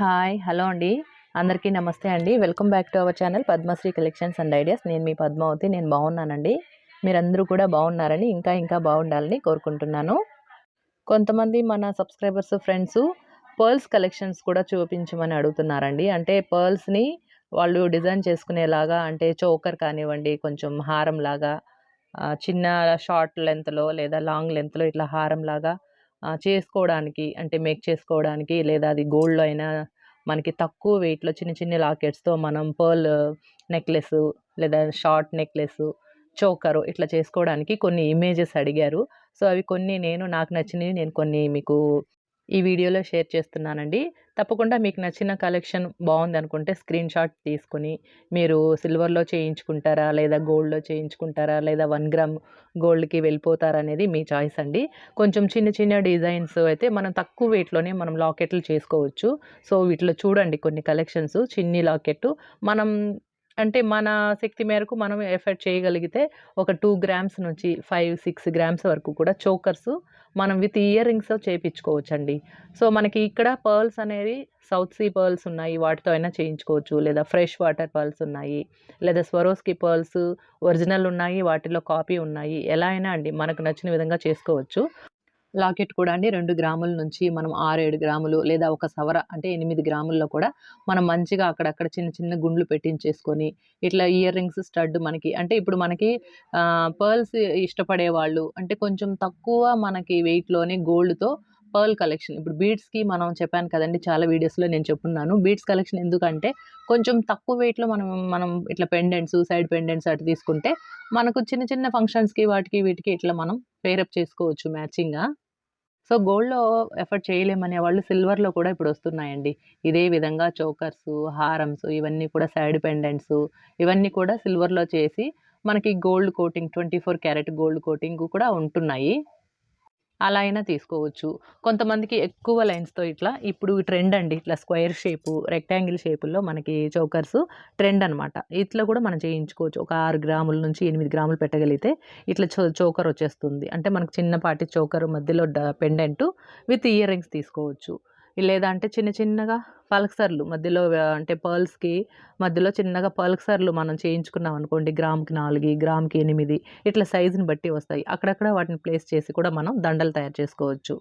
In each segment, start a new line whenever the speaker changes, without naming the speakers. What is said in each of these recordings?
Hi hello అండి. అందరికీ నమస్తే అండి. Welcome back to our channel Padmasri collections and ideas. నేను మీ పద్మావతి నేను బాగున్నానండి. మీరందరూ కూడా బాగున్నారని ఇంకా ఇంకా బాగుండాలని కోరుకుంటున్నాను. కొంతమంది మన సబ్స్క్రైబర్స్ ఫ్రెండ్స్ పర్ల్స్ కలెక్షన్స్ కూడా చూపించమని అడుగుతున్నారండి. అంటే పర్ల్స్ని వాళ్ళు డిజైన్ చేసుకునేలాగా అంటే చోకర్ కానివ్వండి కొంచెం హారం లాగా చిన్న షార్ట్ లెంత్లో లేదా లాంగ్ లెంత్లో ఇట్లా హారం లాగా చేసుకోవడానికి అంటే మేక్ చేసుకోవడానికి లేదా అది గోల్డ్లో అయినా మనకి తక్కువ వెయిట్లో చిన్న చిన్న లాకెట్స్తో మనం పర్ల్ నెక్లెస్ లేదా షార్ట్ నెక్లెస్ చోకరు ఇట్లా చేసుకోవడానికి కొన్ని ఇమేజెస్ అడిగారు. సో అవి కొన్ని నేను నాకు నచ్చినవి నేను కొన్ని మీకు ఈ వీడియోలో షేర్ చేస్తున్నానండి. తప్పకుండా మీకు నచ్చిన కలెక్షన్ బాగుంది అనుకుంటే స్క్రీన్ షాట్ తీసుకొని మీరు సిల్వర్లో చేయించుకుంటారా లేదా గోల్డ్లో చేయించుకుంటారా లేదా వన్ గ్రామ్ గోల్డ్కి వెళ్ళిపోతారా అనేది మీ చాయిస్ అండి. కొంచెం చిన్న చిన్న డిజైన్స్ అయితే మనం తక్కువ వెయిట్లోనే మనం లాకెట్లు చేసుకోవచ్చు. సో వీటిలో చూడండి కొన్ని కలెక్షన్స్. చిన్ని లాకెట్ మనం అంటే మన శక్తి మేరకు మనం ఎఫర్ట్ చేయగలిగితే ఒక టూ గ్రామ్స్ నుంచి ఫైవ్ సిక్స్ గ్రామ్స్ వరకు కూడా చోకర్స్ మనం విత్ ఇయర్ రింగ్స్ చేయించుకోవచ్చండి సో మనకి ఇక్కడ పర్ల్స్ అనేది సౌత్ సీ పర్ల్స్ ఉన్నాయి వాటితో అయినా చేయించుకోవచ్చు. లేదా ఫ్రెష్ వాటర్ పర్ల్స్ ఉన్నాయి లేదా స్వరోస్కి పర్ల్స్ ఒరిజినల్ ఉన్నాయి వాటిలో కాపీ ఉన్నాయి. ఎలా అయినా అండి మనకు నచ్చిన విధంగా చేసుకోవచ్చు. లాకెట్ కూడా అండి. రెండు గ్రాముల నుంచి మనం ఆరు ఏడు గ్రాములు లేదా ఒక సవర అంటే ఎనిమిది గ్రాముల్లో కూడా మనం మంచిగా అక్కడక్కడ చిన్న చిన్న గుండ్లు పెట్టించేసుకొని ఇట్లా ఇయర్ రింగ్స్ స్టడ్ మనకి అంటే ఇప్పుడు మనకి పర్ల్స్ ఇష్టపడే వాళ్ళు అంటే కొంచెం తక్కువ మనకి వెయిట్లోనే గోల్డ్తో పర్ల్ కలెక్షన్. ఇప్పుడు బీడ్స్కి మనం చెప్పాను కదండి చాలా వీడియోస్లో నేను చెప్పున్నాను. బీడ్స్ కలెక్షన్ ఎందుకంటే కొంచెం తక్కువ వెయిట్లో మనం మనం ఇట్లా పెండెంట్స్ సైడ్ పెండెంట్స్ అటు తీసుకుంటే మనకు చిన్న చిన్న ఫంక్షన్స్కి వాటికి వీటికి ఇట్లా మనం పేరప్ చేసుకోవచ్చు మ్యాచింగ్గా. సో గోల్డ్లో ఎఫర్ట్ చేయలేమనే వాళ్ళు సిల్వర్లో కూడా ఇప్పుడు వస్తున్నాయండి. ఇదే విధంగా చోకర్స్ హారమ్స్ ఇవన్నీ కూడా సైడ్ పెండెంట్స్ ఇవన్నీ కూడా సిల్వర్లో చేసి మనకి gold coating twenty four carat gold coating కూడా ఉంటున్నాయి. అలా అయినా తీసుకోవచ్చు. కొంతమందికి ఎక్కువ లైన్స్తో ఇట్లా ఇప్పుడు ట్రెండ్ అండి. ఇట్లా స్క్వేర్ షేపు రెక్టాంగిల్ షేపుల్లో మనకి చౌకర్స్ ట్రెండ్ అనమాట ఇట్లా కూడా మనం చేయించుకోవచ్చు. ఒక ఆరు గ్రాముల నుంచి ఎనిమిది గ్రాములు పెట్టగలిగితే ఇట్లా చో చౌకర్ వచ్చేస్తుంది. అంటే మనకు చిన్నపాటి చౌకర్ మధ్యలో పెండెంట్ విత్ ఇయర్ రింగ్స్ తీసుకోవచ్చు. లేదా అంటే చిన్న చిన్నగా పల్సర్లు మధ్యలో అంటే పర్ల్స్కి మధ్యలో చిన్నగా పల్సర్లు మనం చేయించుకున్నాం అనుకోండి గ్రామ్కి నాలుగు గ్రామ్కి ఎనిమిది ఇట్లా సైజుని బట్టి వస్తాయి. అక్కడక్కడ వాటిని ప్లేస్ చేసి కూడా మనం దండలు తయారు చేసుకోవచ్చు.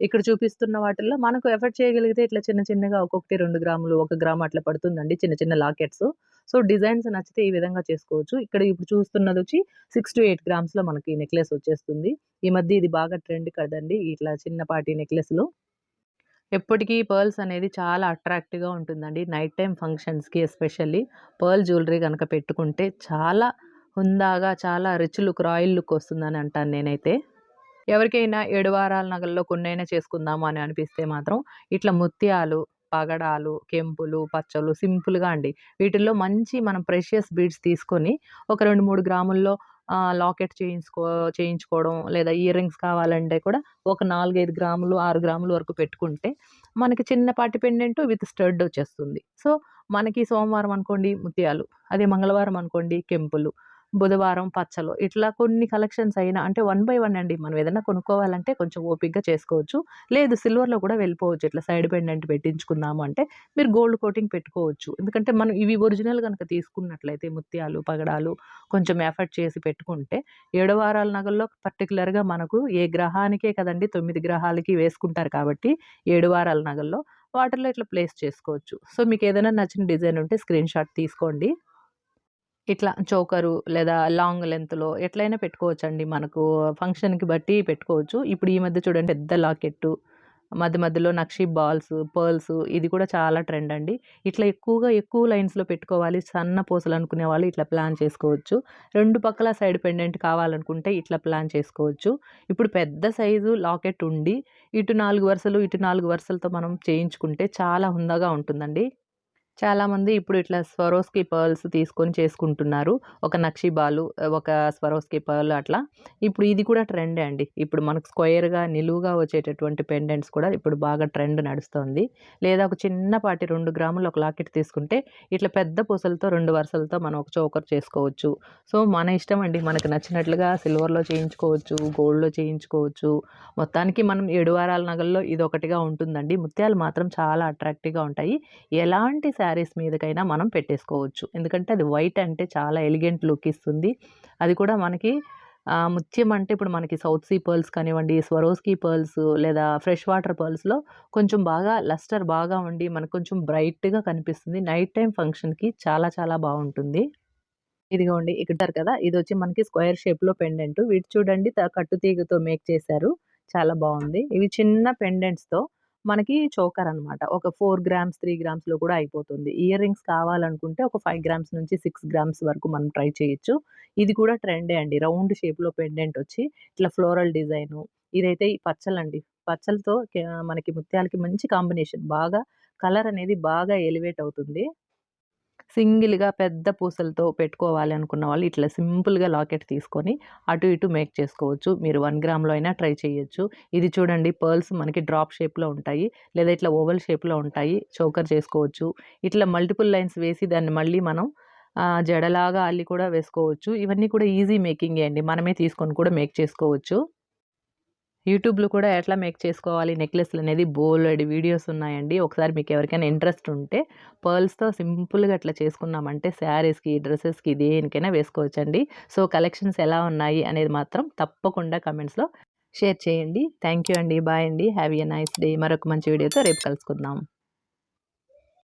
ఇక్కడ చూపిస్తున్న వాటిల్లో మనకు ఎఫర్ట్ చేయగలిగితే ఇట్లా చిన్న చిన్నగా ఒక్కొక్కటి రెండు గ్రాములు ఒక గ్రామ్ అట్లా పడుతుందండి చిన్న చిన్న లాకెట్స్. సో డిజైన్స్ నచ్చితే ఈ విధంగా చేసుకోవచ్చు. ఇక్కడ ఇప్పుడు చూస్తున్నది వచ్చి సిక్స్ టు ఎయిట్ గ్రామ్స్లో మనకి నెక్లెస్ వచ్చేస్తుంది. ఈ మధ్య ఇది బాగా ట్రెండ్ కదండి ఇట్లా చిన్నపాటి నెక్లెస్లు. ఎప్పటికీ పర్ల్స్ అనేది చాలా అట్రాక్టివ్గా ఉంటుందండి. నైట్ టైం ఫంక్షన్స్కి ఎస్పెషల్లీ పర్ల్ జ్యువెలరీ కనుక పెట్టుకుంటే చాలా హుందాగా చాలా రిచ్ లుక్ రాయల్ లుక్ వస్తుందని అంటాను నేనైతే. ఎవరికైనా ఏడువారాల నగల్లో కొన్నైనా చేసుకుందాము అని అనిపిస్తే మాత్రం ఇట్లా ముత్యాలు పగడాలు కెంపులు పచ్చలు సింపుల్గా అండి. వీటిల్లో మంచి మనం ప్రెషియస్ బీడ్స్ తీసుకొని ఒక రెండు మూడు గ్రాముల్లో లాకెట్ చేయించుకో చేయించుకోవడం లేదా ఇయర్ రింగ్స్ కావాలంటే కూడా ఒక నాలుగైదు గ్రాములు ఆరు గ్రాముల వరకు పెట్టుకుంటే మనకి చిన్నపాటి పెండెంట్ విత్ స్టడ్ వచ్చేస్తుంది. సో మనకి సోమవారం అనుకోండి ముత్యాలు అదే మంగళవారం అనుకోండి కెంపులు. బుధవారం పచ్చలు. ఇట్లా కొన్ని కలెక్షన్స్ అయినా అంటే వన్ బై వన్ అండి. మనం ఏదైనా కొనుక్కోవాలంటే కొంచెం ఓపిక్గా చేసుకోవచ్చు. లేదు సిల్వర్లో కూడా వెళ్ళిపోవచ్చు. ఇట్లా సైడ్ పెండెంట్ పెట్టించుకుందాము అంటే మీరు గోల్డ్ కోటింగ్ పెట్టుకోవచ్చు. ఎందుకంటే మనం ఇవి ఒరిజినల్ కనుక తీసుకున్నట్లయితే ముత్యాలు పగడాలు కొంచెం ఎఫర్ట్ చేసి పెట్టుకుంటే ఏడు వారాల నగల్లో పర్టికులర్గా మనకు ఏ గ్రహానికే కదండి తొమ్మిది గ్రహాలకి వేసుకుంటారు కాబట్టి ఏడు వారాల నగల్లో వాటర్లో ఇట్లా ప్లేస్ చేసుకోవచ్చు. సో మీకు ఏదైనా నచ్చిన డిజైన్ ఉంటే స్క్రీన్ షాట్ తీసుకోండి. ఇట్లా చోకరు లేదా లాంగ్ లెంత్లో ఎట్లయినా పెట్టుకోవచ్చండి. మనకు ఫంక్షన్కి బట్టి పెట్టుకోవచ్చు. ఇప్పుడు ఈ మధ్య చూడండి పెద్ద లాకెట్టు మధ్య మధ్యలో నక్షి బాల్స్ పర్ల్స్ ఇది కూడా చాలా ట్రెండ్ అండి. ఇట్లా ఎక్కువగా ఎక్కువ లైన్స్లో పెట్టుకోవాలి సన్న పూసలు అనుకునే వాళ్ళు ఇట్లా ప్లాన్ చేసుకోవచ్చు. రెండు పక్కల సైడ్ పెండెంట్ కావాలనుకుంటే ఇట్లా ప్లాన్ చేసుకోవచ్చు. ఇప్పుడు పెద్ద సైజు లాకెట్ ఉండి ఇటు నాలుగు వరుసలు ఇటు నాలుగు వరుసలతో మనం చేయించుకుంటే చాలా హుందాగా ఉంటుందండి. చాలామంది ఇప్పుడు ఇట్లా స్వరోస్కి పర్ల్స్ తీసుకొని చేసుకుంటున్నారు. ఒక నక్షిబాలు ఒక స్వరోస్కి పర్ల్ అట్లా. ఇప్పుడు ఇది కూడా ట్రెండే అండి. ఇప్పుడు మనకు స్క్వేర్గా నిలువుగా వచ్చేటటువంటి పెండెంట్స్ కూడా ఇప్పుడు బాగా ట్రెండ్ నడుస్తుంది. లేదా ఒక చిన్నపాటి రెండు గ్రాములు ఒక లాకెట్ తీసుకుంటే ఇట్లా పెద్ద పూసలతో రెండు వరుసలతో మనం ఒక చోకర్ చేసుకోవచ్చు. సో మన ఇష్టం అండి. మనకు నచ్చినట్లుగా సిల్వర్లో చేయించుకోవచ్చు గోల్డ్లో చేయించుకోవచ్చు. మొత్తానికి మనం ఏడువారాల నగల్లో ఇది ఒకటిగా ఉంటుందండి. ముత్యాలు మాత్రం చాలా అట్రాక్టివ్గా ఉంటాయి. ఎలాంటి శారీస్ మీదకైనా మనం పెట్టేసుకోవచ్చు. ఎందుకంటే అది వైట్ అంటే చాలా ఎలిగెంట్ లుక్ ఇస్తుంది. అది కూడా మనకి ముత్యం అంటే ఇప్పుడు మనకి సౌత్ సీ పర్ల్స్ కానివ్వండి స్వరోస్కీ పర్ల్స్ లేదా ఫ్రెష్ వాటర్ పర్ల్స్లో కొంచెం బాగా లస్టర్ బాగా ఉండి మనకు కొంచెం బ్రైట్గా కనిపిస్తుంది. నైట్ టైం ఫంక్షన్కి చాలా చాలా బాగుంటుంది. ఇదిగోండి ఇక్కడ కదా ఇది వచ్చి మనకి స్క్వేర్ షేప్లో పెండెంట్. వీటి చూడండి కట్టు తీగతో మేక్ చేశారు. చాలా బాగుంది. ఇవి చిన్న పెండెంట్స్తో మనకి చోకర్ అనమాట ఒక ఫోర్ గ్రామ్స్ త్రీ గ్రామ్స్లో కూడా అయిపోతుంది. ఇయర్ రింగ్స్ కావాలనుకుంటే ఒక ఫైవ్ గ్రామ్స్ నుంచి సిక్స్ గ్రామ్స్ వరకు మనం ట్రై చేయొచ్చు. ఇది కూడా ట్రెండే అండి. రౌండ్ షేప్లో పెండెంట్ వచ్చి ఇట్లా ఫ్లోరల్ డిజైను. ఇదైతే ఈ పచ్చలండి. పచ్చలతో మనకి ముత్యాలకి మంచి కాంబినేషన్. బాగా కలర్ అనేది బాగా ఎలివేట్ అవుతుంది. సింగిల్‌గా పెద్ద పూసలతో పెట్టుకోవాలి అనుకున్న వాళ్ళు ఇట్లా సింపుల్‌గా లాకెట్ తీసుకొని అటు ఇటు మేక్ చేసుకోవచ్చు. మీరు వన్ గ్రామ్‌లో అయినా ట్రై చేయొచ్చు. ఇది చూడండి పర్ల్స్ మనకి డ్రాప్ షేప్‌లో ఉంటాయి. లేదా ఇట్లా ఓవల్ షేప్‌లో ఉంటాయి. చోకర్ చేసుకోవచ్చు. ఇట్లా మల్టిపుల్ లైన్స్ వేసి దాన్ని మళ్ళీ మనం జడలాగా అల్లి కూడా వేసుకోవచ్చు. ఇవన్నీ కూడా ఈజీ మేకింగే అండి. మనమే తీసుకొని కూడా మేక్ చేసుకోవచ్చు. యూట్యూబ్‌లో కూడా ఎట్లా మేక్ చేసుకోవాలి నెక్లెస్‌లు అనేది బోల్డ్ వీడియోస్ ఉన్నాయండి. ఒకసారి మీకు ఎవరికైనా ఇంట్రెస్ట్ ఉంటే పర్ల్స్‌తో సింపుల్‌గా అట్లా చేసుకున్నామంటే శారీస్‌కి, డ్రెస్సెస్కి దేనికైనా వేసుకోవచ్చండి. సో, కలెక్షన్స్ ఎలా ఉన్నాయి అనేది మాత్రం తప్పకుండా కమెంట్స్‌లో షేర్ చేయండి. థ్యాంక్ యూ అండి. బాయ్ అండి. Have a nice day. మరొక మంచి వీడియోతో రేపు కలుసుకుందాం.